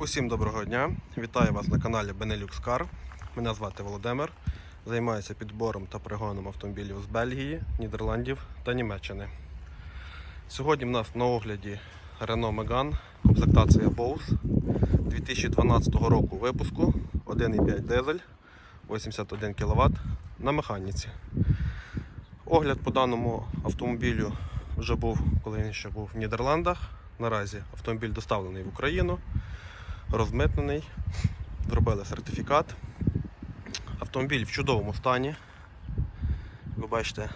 Усім доброго дня! Вітаю вас на каналі Benelux Car. Мене звати Володимир. Займаюся підбором та пригоном автомобілів з Бельгії, Нідерландів та Німеччини. Сьогодні в нас на огляді Renault Megane, комплектація Bose 2012 року випуску 1,5 дизель 81 кВт на механіці. Огляд по даному автомобілю вже був, коли він ще був в Нідерландах. Наразі автомобіль доставлений в Україну розмитнений, зробили сертифікат. Автомобіль в чудовому стані. Ви бачите,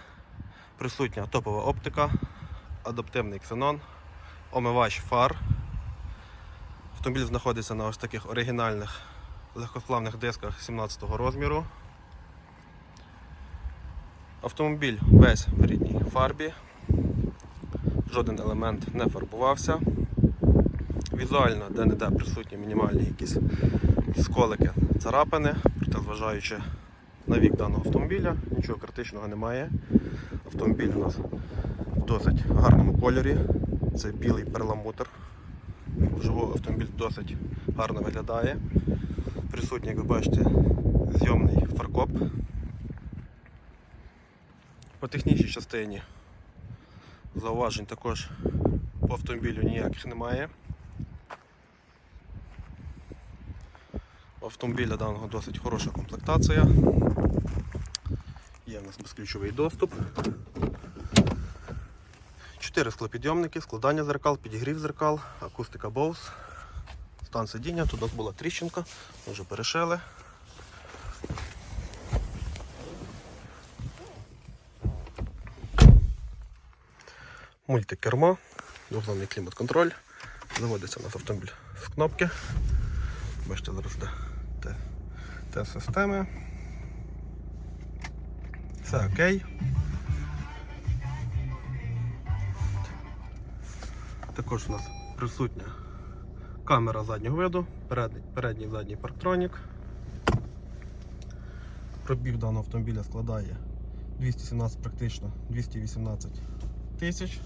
присутня топова оптика, адаптивний ксенон, омивач фар. Автомобіль знаходиться на ось таких оригінальних легкосплавних дисках 17 розміру. Автомобіль весь в рідній фарбі, жоден елемент не фарбувався. Візуально де-не-де присутні мінімальні якісь сколики, царапини, проте зважаючи на вік даного автомобіля, нічого критичного немає. Автомобіль у нас в досить гарному кольорі. Це білий перламутр. Вживу автомобіль досить гарно виглядає. Присутній, як ви бачите, зйомний фаркоп. По технічній частині зауважень також по автомобілю ніяких немає. Автомобіля даного досить хороша комплектація. Є в нас безключовий доступ. Чотири склопідйомники, складання зеркал, підігрів зеркал, акустика Bose, стан сидіння, тут була тріщинка, ми вже перешили. Мультикермо, двохзонний клімат-контроль. Заводиться у нас автомобіль з кнопки. Бачите, зараз де те, те системи. Все окей. Також у нас присутня камера заднього виду, передній, передній задній парктронік. Пробіг даного автомобіля складає 217 практично 218 тисяч.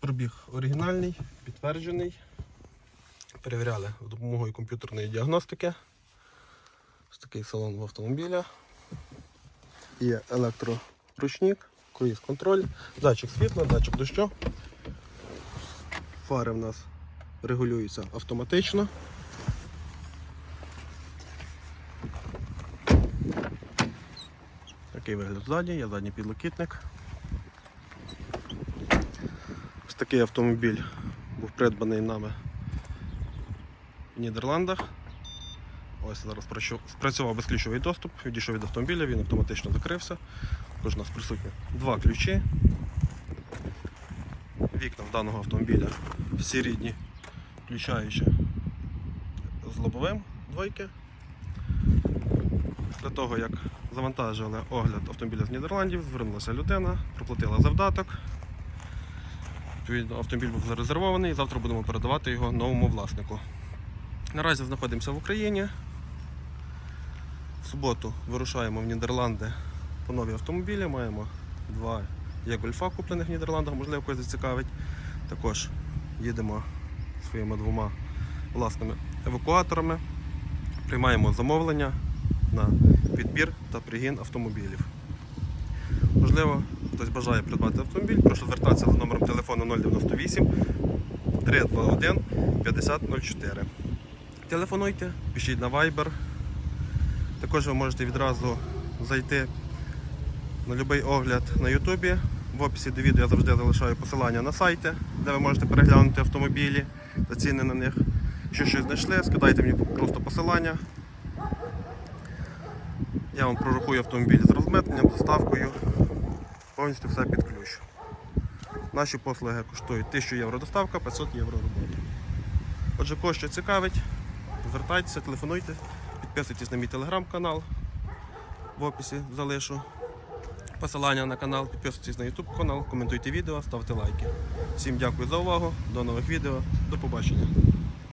Пробіг оригінальний, підтверджений. Перевіряли допомогою комп'ютерної діагностики. Ось такий салон в автомобіля. Є електроручник, круїз-контроль, датчик світла, датчик дощу. Фари в нас регулюються автоматично. Такий вигляд ззаді, є задній підлокітник. Ось такий автомобіль був придбаний нами Нідерландах. Ось зараз працю- спрацював безключовий доступ, відійшов від автомобіля, він автоматично закрився. Також у нас присутні два ключі. Вікна в даного автомобіля всі рідні, включаючи з лобовим двойки. Після того, як завантажили огляд автомобіля з Нідерландів, звернулася людина, проплатила завдаток. Автомобіль був зарезервований, завтра будемо передавати його новому власнику. Наразі знаходимося в Україні. В суботу вирушаємо в Нідерланди по нові автомобілі. Маємо два є гольфа куплених в Нідерландах, можливо, когось зацікавить. Також їдемо своїми двома власними евакуаторами. Приймаємо замовлення на підбір та пригін автомобілів. Можливо, хтось бажає придбати автомобіль, прошу звертатися за номером телефону 098 321 5004. Телефонуйте, пишіть на Viber. Також ви можете відразу зайти на будь-який огляд на Ютубі. В описі до відео я завжди залишаю посилання на сайти, де ви можете переглянути автомобілі та ціни на них. Якщо щось знайшли, скидайте мені просто посилання. Я вам прорахую автомобіль з розмитненням, доставкою. Повністю все під ключ. Наші послуги коштують 1000 євро доставка, 500 євро робота. Отже, що цікавить, звертайтеся, телефонуйте, підписуйтесь на мій телеграм-канал. В описі залишу посилання на канал, підписуйтесь на YouTube канал, коментуйте відео, ставте лайки. Всім дякую за увагу, до нових відео, до побачення.